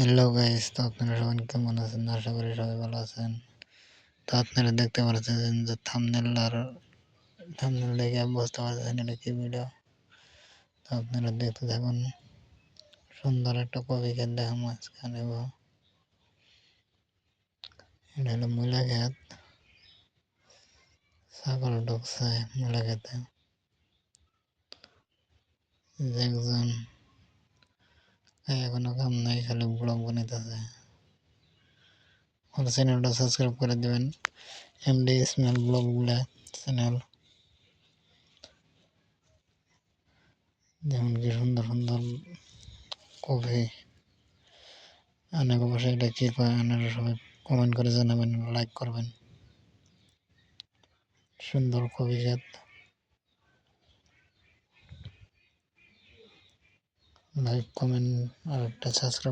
Hello guys, তো আপনারা সবাই কেমন আছেন? আশা করি সবাই ভালো আছেন। তো আপনারা দেখতে পাচ্ছেন যে থামনেল আর থামনেল দেখে বুঝতে পারছেন এটা কি ভিডিও তো আপনারা দেখতে থাকুন। সুন্দর একটা কবি ক্ষেত দেখা মাঝখানে এটা হলো মূলা ক্ষেত ছাগল ঢুকছে মূলা খেতে একজন এখনও কাম নাই, খালি ব্লগ বানাইতেছে ওর চ্যানেলটা সাবস্ক্রাইব করে দেবেন। এমডি ইসমাইল ব্লগগুলা চ্যানেল যেমন কি সুন্দর সুন্দর কফি। অনেক অবশ্যই এটা কী আপনারা সবাই কমেন্ট করে জানাবেন লাইক করবেন। সুন্দর কবি গাছ লাইক কমেন্ট আর একটা সাবস্ক্রাইব